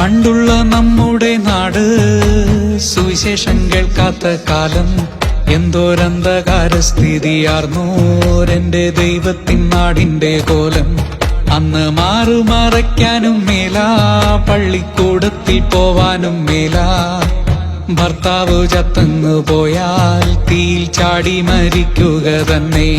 പണ്ടുള്ള നമ്മുടെ നാട്. സുവിശേഷം കേൾക്കാത്ത കാലം. എന്തോരന്ധകാര സ്ഥിതിയാർന്നോരെന്റെ ദൈവത്തിൻ നാടിന്റെ കോലം. അന്ന് മാറുമറയ്ക്കാനും മേല. പള്ളിക്കൂടത്തിൽ പോവാനും മേല. ഭർത്താവ് ചത്തങ്ങു പോയാൽ തീയിൽ ചാടി മരിക്കുക തന്നെ.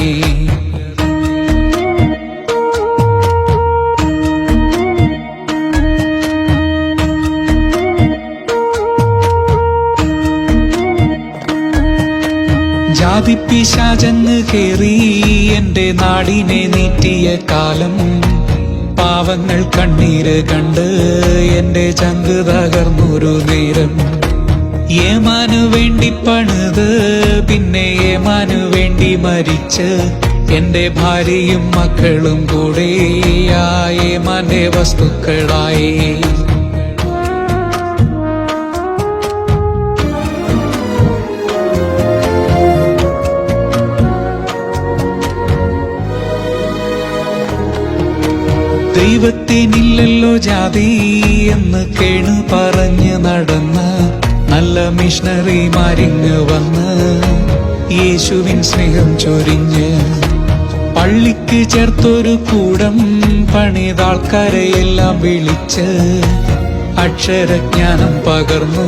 ജാതിപ്പിശാചങ്ങ് കേറി എന്റെ നാടിനെ നീറ്റിയ കാലം. പാവങ്ങൾ കണ്ണീര് കണ്ട് എന്റെ ചങ്ക് തകർന്നൊരു നേരം. ഏമാനു വേണ്ടി പണിത് പിന്നെ ഏമാനു വേണ്ടി മരിച്ച്. എന്റെ ഭാര്യയും മക്കളും കൂടെ ആ ഏമാന്റെ വസ്തുക്കളായി. ദൈവത്തിനില്ലല്ലോ ജാതി എന്ന് കേണു പറഞ്ഞ് നടന്ന് നല്ല മിഷണറി മാരിങ്ങ് വന്ന് യേശുവിൻ സ്നേഹം ചൊരിഞ്ഞ് പള്ളിക്ക് ചേർത്തൊരു കൂടം പണിതാൾക്കാരെയെല്ലാം വിളിച്ച് അക്ഷരജ്ഞാനം പകർന്നു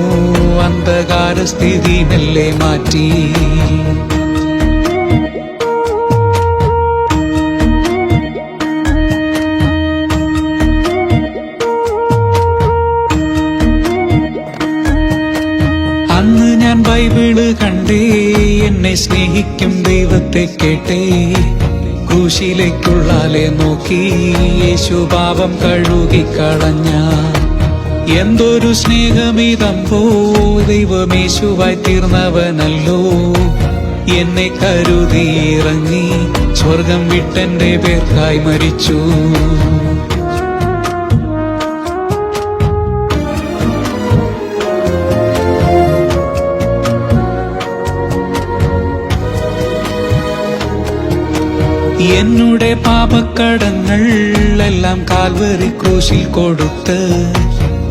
അന്ധകാര സ്ഥിതി മെല്ലെ മാറ്റി. എന്നെ സ്നേഹിക്കും ദൈവത്തെ കേട്ടേ. ക്രൂശിലേക്കുള്ളാലെ നോക്കി. യേശു പാപം കഴുകിക്കളഞ്ഞ എന്തൊരു സ്നേഹമിതമ്പോ ദൈവമേശുവായി തീർന്നവനല്ലോ. എന്നെ കരുതിയിറങ്ങി. സ്വർഗം വിട്ടെന്റെ പേർക്കായി മരിച്ചു. എന്നുടെ പാപക്കടങ്ങൾ എല്ലാം കാൽവറി ക്രൂശിൽ കൊടുത്ത്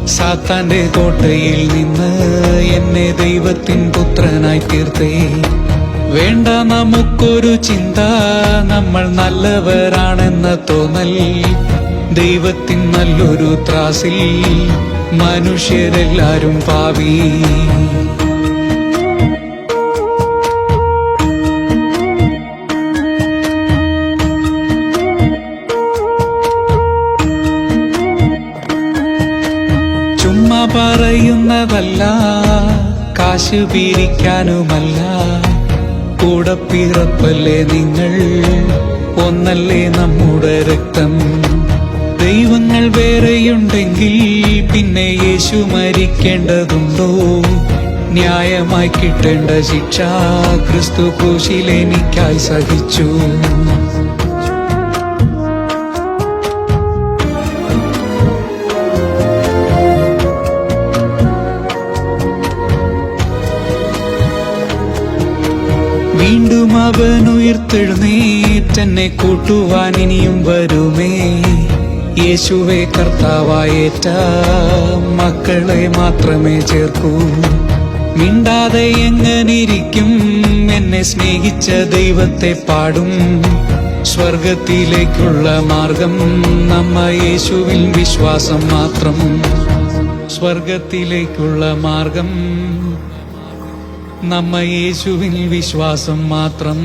സാത്താന്റെ കോട്ടയിൽ നിന്ന് എന്നെ ദൈവത്തിൻ പുത്രനായി തീർത്തേ. വേണ്ട നമുക്കൊരു ചിന്ത നമ്മൾ നല്ലവരാണെന്ന തോന്നൽ. ദൈവത്തിൻ നല്ലൊരു ത്രാസിൽ മനുഷ്യരെല്ലാരും പാവി. പറയുന്നതല്ല കാശ് പിരിക്കാനുമല്ല. കൂടെ പിറപ്പല്ലേ നിങ്ങൾ? ഒന്നല്ലേ നമ്മുടെ രക്തം? ദൈവങ്ങൾ വേറെയുണ്ടെങ്കിൽ പിന്നെ യേശു മരിക്കേണ്ടതുണ്ടോ? ന്യായമായി കിട്ടേണ്ട ശിക്ഷ ക്രിസ്തു ക്രൂശിൽ സഹിച്ചു. വീണ്ടും അവൻ ഉയർത്തെഴുന്നേറ്റെന്നെ കൂട്ടുവാൻ ഇനിയും വരുമേ. യേശുവെ കർത്താവായേറ്റ മക്കളെ മാത്രമേ ചേർക്കൂ. മിണ്ടാതെ എങ്ങനിരിക്കും? എന്നെ സ്നേഹിച്ച ദൈവത്തെ പാടും. സ്വർഗത്തിലേക്കുള്ള മാർഗം നമ്മ യേശുവിൽ വിശ്വാസം മാത്രം. സ്വർഗത്തിലേക്കുള്ള മാർഗം നമ്മ യേശുവിൽ വിശ്വാസം മാത്രം.